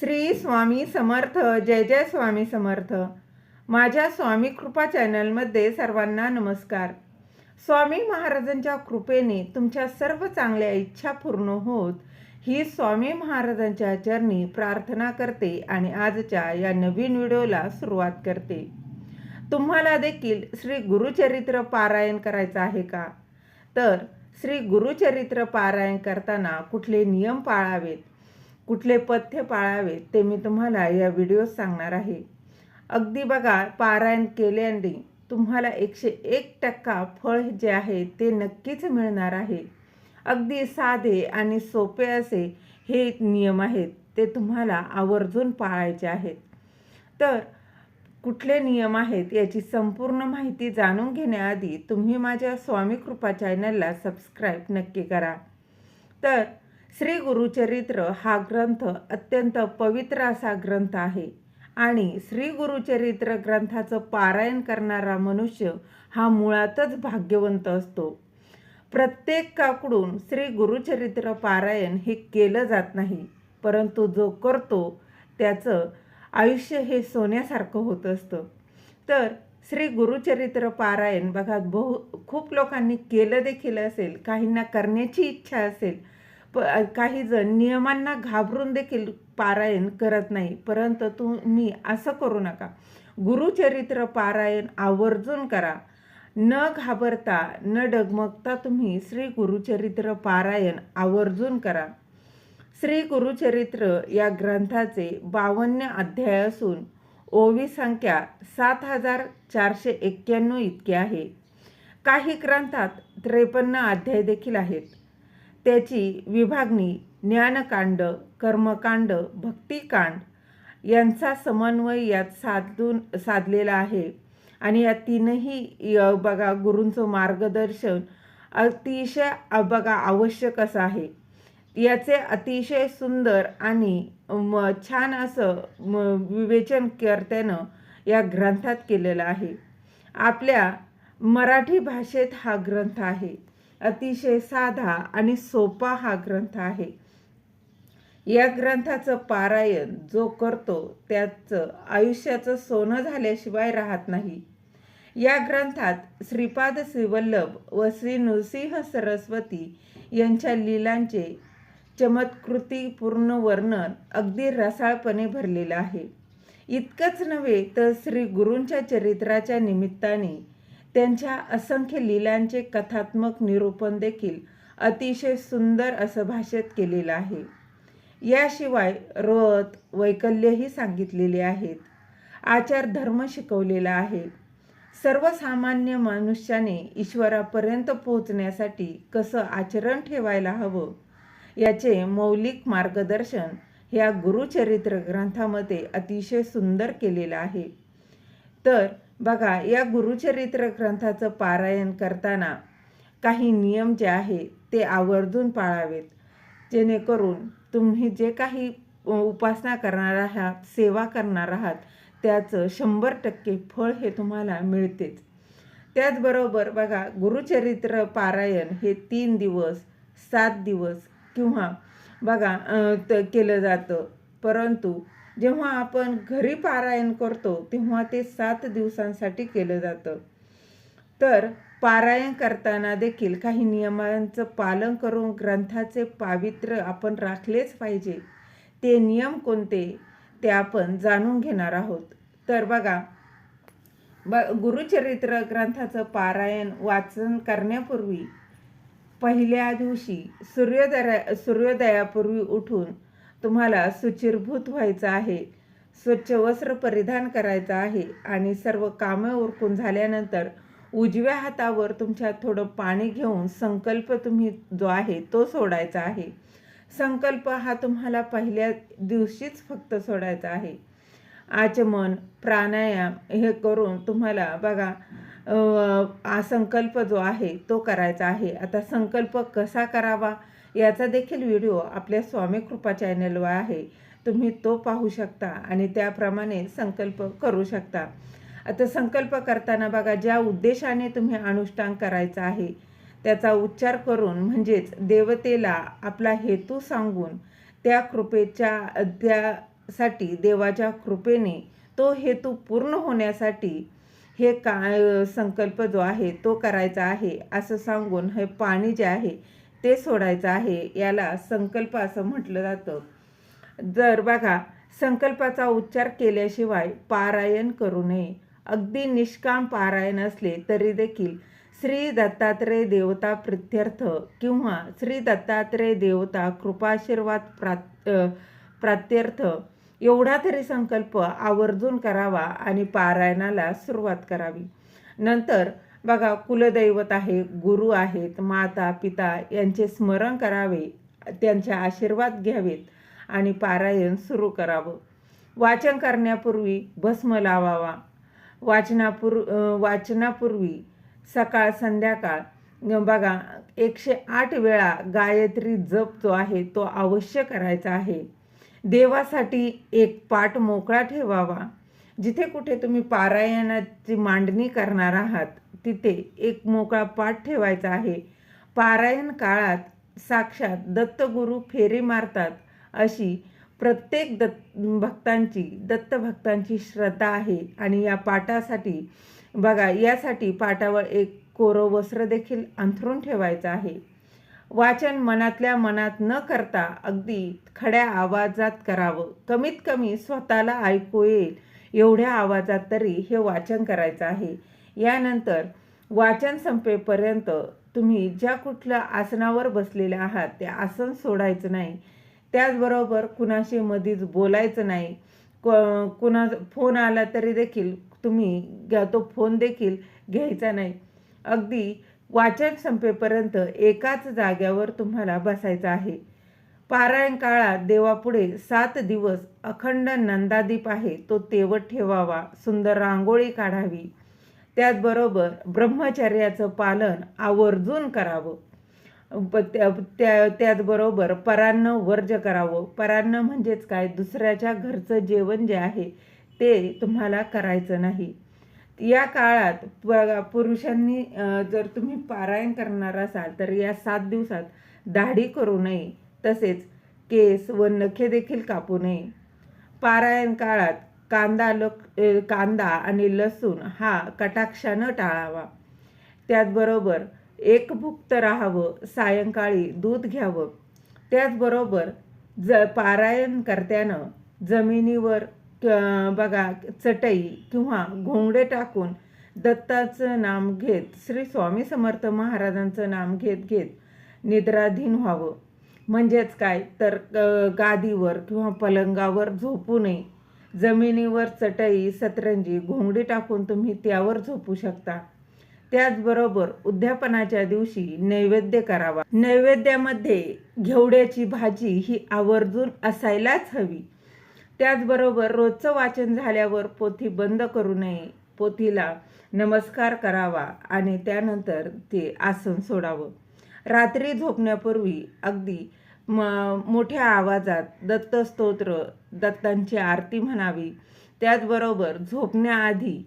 श्री स्वामी समर्थ जय जय स्वामी समर्थ. माझ्या स्वामी कृपा चॅनलमध्ये सर्वांना नमस्कार. स्वामी महाराजांच्या कृपेने तुमच्या सर्व चांगल्या इच्छा पूर्ण होत ही स्वामी महाराजांच्या चरणी प्रार्थना करते आणि आजच्या या नवीन व्हिडिओला सुरुवात करते. तुम्हाला देखील श्री गुरुचरित्र पारायण करायचं आहे का? तर श्री गुरुचरित्र पारायण करताना कुठले नियम पाळावेत? कुठले पथ्य पाळावे ते मी तुम्हाला या व्हिडिओत सांगणार आहे. अगदी बघा पारायण केल्याने तुम्हाला एकशे एक टक्का फळ जे आहे ते नक्कीच मिळणार आहे. अगदी साधे आणि सोपे असे हे नियम आहेत ते तुम्हाला आवर्जून पाळायचे आहेत. तर कुठले नियम आहेत याची संपूर्ण माहिती जाणून घेण्याआधी तुम्ही माझ्या स्वामी कृपा चॅनलला सबस्क्राईब नक्की करा. तर श्री गुरुचरित्र हा ग्रंथ अत्यंत पवित्र असा ग्रंथ आहे आणि श्री गुरुचरित्र ग्रंथाचं पारायण करणारा मनुष्य हा मुळातच भाग्यवंत असतो. प्रत्येकाकडून श्री गुरुचरित्र पारायण हे केलं जात नाही परंतु जो करतो त्याचं आयुष्य हे सोन्यासारखं होत असतं. तर श्री गुरुचरित्र पारायण बघा बहु खूप लोकांनी केलं देखील असेल काहींना करण्याची इच्छा असेल प काही जण नियमांना घाबरून देखील पारायण करत नाही. परंतु तुम्ही असं करू नका. गुरुचरित्र पारायण आवर्जून करा. न घाबरता न डगमगता तुम्ही श्री गुरुचरित्र पारायण आवर्जून करा. श्री गुरुचरित्र या ग्रंथाचे बावन्न अध्याय असून ओवी संख्या सात हजार चारशे एक्क्याण्णव इतकी आहे. काही ग्रंथात त्रेपन्न अध्याय देखील आहेत. त्याची विभागणी ज्ञानकांड कर्मकांड भक्तिकांड यांचा समन्वय यात साधून साधलेला आहे. आणि या तीनही य- बघा गुरूंचं मार्गदर्शन अतिशय बघा आवश्यक असं आहे. याचे अतिशय सुंदर आणि म छान असं म विवेचन कर्त्यानं या ग्रंथात केलेलं आहे. आपल्या मराठी भाषेत हा ग्रंथ आहे. अतिशय साधा आणि सोपा हा ग्रंथ आहे. या ग्रंथाचं पारायण जो करतो त्याचं आयुष्याचं सोनं झाल्याशिवाय राहत नाही. या ग्रंथात श्रीपाद श्रीवल्लभ व श्री नृसिंह सरस्वती यांच्या लीलांचे चमत्कृतीपूर्ण वर्णन अगदी रसाळपणे भरलेलं आहे. इतकंच नव्हे तर श्री गुरूंच्या चरित्राच्या निमित्ताने त्यांच्या असंख्य लीलांचे कथात्मक निरूपण देखील अतिशय सुंदर असं भाषेत केलेलं आहे. याशिवाय रथ वैकल्यही सांगितलेले आहेत. आचार धर्म शिकवलेला आहे. सर्वसामान्य मनुष्याने ईश्वरापर्यंत पोहोचण्यासाठी कसं आचरण ठेवायला हवं याचे मौलिक मार्गदर्शन ह्या गुरुचरित्र ग्रंथामध्ये अतिशय सुंदर केलेलं आहे. तर बघा या गुरुचरित्र ग्रंथाचं पारायण करताना काही नियम जे आहे ते आवर्जून पाळावेत. जेणेकरून तुम्ही जे काही उपासना करणार आहात सेवा करणार आहात त्याचं शंभर टक्के फळ हे तुम्हाला मिळतेच. त्याचबरोबर बघा गुरुचरित्र पारायण हे तीन दिवस सात दिवस किंवा बघा त केलं जातं. परंतु जेव्हा आपण घरी पारायण करतो तेव्हा ते सात दिवसांसाठी केलं जातं. तर पारायण करताना देखील काही नियमांचं पालन करून ग्रंथाचे पावित्र्य आपण राखलेच पाहिजे. ते नियम कोणते? ते आपण जाणून घेणार आहोत. तर बघा ब गुरुचरित्र ग्रंथाचं पारायण वाचन करण्यापूर्वी पहिल्या दिवशी सूर्योदया सूर्योदयापूर्वी उठून तुम्हाला सुचिरभूत व्हायचं आहे. स्वच्छ वस्त्र परिधान करायचं आहे आणि सर्व कामं उरकून झाल्यानंतर उजव्या हातावर तुमच्या थोडं पाणी घेऊन संकल्प तुम्ही जो आहे तो सोडायचा आहे. संकल्प हा तुम्हाला पहिल्या दिवशीच फक्त सोडायचा आहे. आचमन प्राणायाम हे करून तुम्हाला बघा अ, हा संकल्प जो आहे तो करायचा आहे. आता संकल्प कसा करावा? याचा देखील व्हिडिओ आपल्या स्वामी कृपा चॅनलवर आहे. तुम्ही तो पाहू शकता आणि त्याप्रमाणे संकल्प करू शकता. आता संकल्प करताना बघा ज्या उद्देशाने तुम्ही अनुष्ठान करायचा आहे त्याचा उच्चार करून म्हणजेच देवतेला आपला हेतू सांगून त्या कृपेच्या त्यासाठी देवाच्या कृपेने तो हेतू पूर्ण होण्यासाठी हे का संकल्प जो आहे तो करायचा आहे असं सांगून हे पाणी जे आहे ते सोडायचं आहे याला संकल्प असं म्हटलं जातं. जर बघा संकल्पाचा उच्चार केल्याशिवाय पारायण करू नये. अगदी निष्काम पारायण असले तरी देखील श्री दत्तात्रेय देवता प्रित्यर्थ किंवा श्री दत्तात्रेय देवता कृपाशीर्वाद प्रात प्रात्यर्थ एवढा तरी संकल्प आवर्जून करावा आणि पारायणाला सुरुवात करावी. नंतर बघा कुलदैवत आहे गुरु आहेत माता पिता यांचे स्मरण करावे त्यांचे आशीर्वाद घ्यावेत आणि पारायण सुरू करावं. वाचन करण्यापूर्वी भस्म लावावा. वाचनापूर वाचनापूर्वी सकाळ संध्याकाळ बघा एकशे आठ वेळा गायत्री जप जो आहे तो अवश्य करायचा आहे. देवासाठी एक पाठ मोकळा ठेवावा. जिथे कुठे तुम्ही पारायणाची मांडणी करणार आहात तिथे एक मोकळा पाठ ठेवायचा आहे. पारायण काळात साक्षात दत्तगुरू फेरे मारतात अशी प्रत्येक दत्त भक्तांची दत्तभक्तांची श्रद्धा आहे. आणि या पाठासाठी बघा यासाठी पाठावर एक कोरो वस्त्र देखील अंथरून ठेवायचं आहे. वाचन मनातल्या मनात न करता अगदी खड्या आवाजात करावं. कमीत कमी स्वतःला ऐकू येईल एवढ्या आवाजात तरी हे वाचन करायचं आहे. यानंतर वाचन संपेपर्यंत तुम्ही ज्या कुठल्या आसनावर बसलेले आहात ते आसन सोडायचं नाही. त्याचबरोबर कुणाशी मधीच बोलायचं नाही. क कुणा फोन आला तरी देखील तुम्ही घ्या तो फोन देखील घ्यायचा नाही. अगदी वाचन संपेपर्यंत एकाच जाग्यावर तुम्हाला बसायचं आहे. पारायण काळात देवापुढे सात दिवस अखंड नंदादीप आहे तो तेवत ठेवावा सुंदर रांगोळी काढावी. त्याचबरोबर ब्रह्मचर्याचं पालन आवर्जून करावं. प त्या त्या त्याचबरोबर परान्न वर्ज करावं. परान्न म्हणजेच काय? दुसऱ्याच्या घरचं जेवण जे आहे ते तुम्हाला करायचं नाही. या काळात प पुरुषांनी जर तुम्ही पारायण करणार असाल तर या सात दिवसात दाढी करू नये. तसेच केस व नखे देखील कापू नये. पारायण काळात कांदा लक कांदा आणि लसूण हा कटाक्षानं टाळावा. त्याचबरोबर एकभुक्त राहावं सायंकाळी दूध घ्यावं. त्याचबरोबर ज पारायण करत्यानं जमिनीवर बघा चटई किंवा घोंगडे टाकून दत्ताचं नाम घेत श्री स्वामी समर्थ महाराजांचं नाम घेत घेत निद्राधीन व्हावं. म्हणजेच काय? तर गादीवर किंवा पलंगावर झोपू नये. जमिनीवर चटई सतरंजी घोंगडी टाकून तुम्ही त्यावर झोपू शकता. त्याचबरोबर उद्यापनाच्या दिवशी नैवेद्य करावा. नैवेद्यामध्ये घेवड्याची भाजी ही आवर्जून असायलाच हवी. त्याचबरोबर रोजचं वाचन झाल्यावर पोथी बंद करू नये. पोथीला नमस्कार करावा आणि त्यानंतर ते आसन सोडावं. रात्री झोपण्यापूर्वी अगदी म मोठ्या आवाजात दत्तस्तोत्र दत्तांची आरती म्हणावी. त्याचबरोबर झोपण्याआधी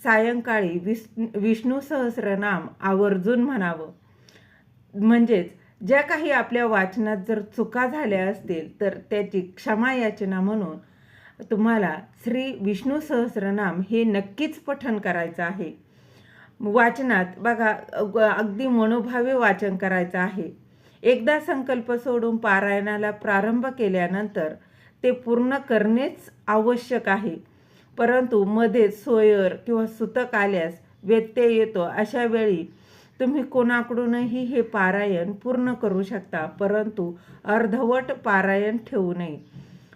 सायंकाळी विस विष्णू सहस्रनाम आवर्जून म्हणावं. म्हणजेच ज्या काही आपल्या वाचनात जर चुका झाल्या असतील तर त्याची क्षमा याचना म्हणून तुम्हाला श्री विष्णू सहस्रनाम हे नक्कीच पठन करायचं आहे. वाचनात बघा अगदी मनोभावे वाचन करायचं आहे. एकदा संकल्प सोडून पारायणाला प्रारंभ केल्यानंतर ते पूर्ण करणेच आवश्यक आहे. परंतु मध्येच सोयर किंवा सुतक आल्यास व्यत्यय येतो. अशा वेळी तुम्ही कोणाकडूनही हे पारायण पूर्ण करू शकता परंतु अर्धवट पारायण ठेवू नये.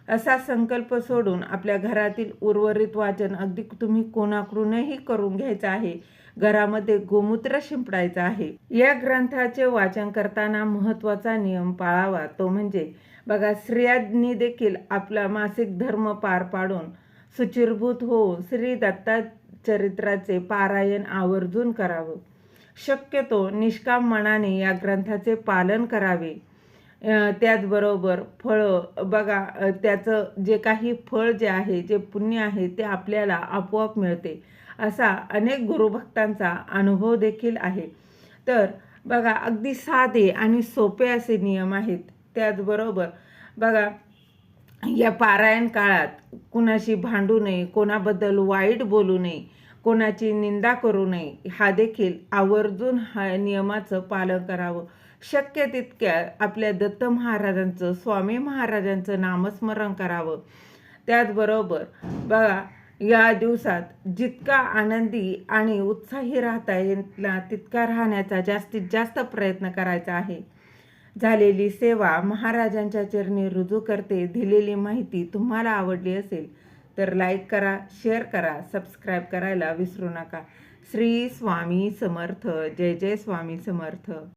असा संकल्प सोडून आपल्या घरातील उर्वरित वाचन अगदी तुम्ही कोणाकडूनही करून घ्यायचं आहे. घरामध्ये गोमूत्र शिंपडायचं आहे. या ग्रंथाचे वाचन करताना महत्त्वाचा नियम पाळावा. तो म्हणजे बघा स्त्रियांनी देखील आपला मासिक धर्म पार पाडून सुचिरभूत होऊन श्री दत्ता चरित्राचे पारायण आवर्जून करावं. शक्यतो निष्काम मनाने या ग्रंथाचे पालन करावे. त्याचबरोबर फळं बघा त्याचं जे काही फळ जे आहे जे पुण्य आहे ते आपल्याला आपोआप मिळते. असा अनेक गुरुभक्तांचा अनुभव देखील आहे. तर बघा अगदी साधे आणि सोपे असे नियम आहेत. त्याचबरोबर बघा या पारायण काळात कुणाशी भांडू नये कोणाबद्दल वाईट बोलू नये कोणाची निंदा करू नये हा देखील आवर्जून हा नियमाचं पालन करावं. शक्य तितक्या आपल्या दत्त महाराजांचं स्वामी महाराजांचं नामस्मरण करावं. त्याचबरोबर बघा या दिवसात जितका आनंदी आणि उत्साही राहता येईल तितका राहण्याचा जास्तीत जास्त प्रयत्न करायचा आहे. झालेली सेवा महाराजांच्या चरणी रुजू करते दिलेली माहिती तुम्हाला आवडली असेल तर लाईक करा शेअर करा सबस्क्राईब करायला विसरू नका. श्री स्वामी समर्थ जय जय स्वामी समर्थ.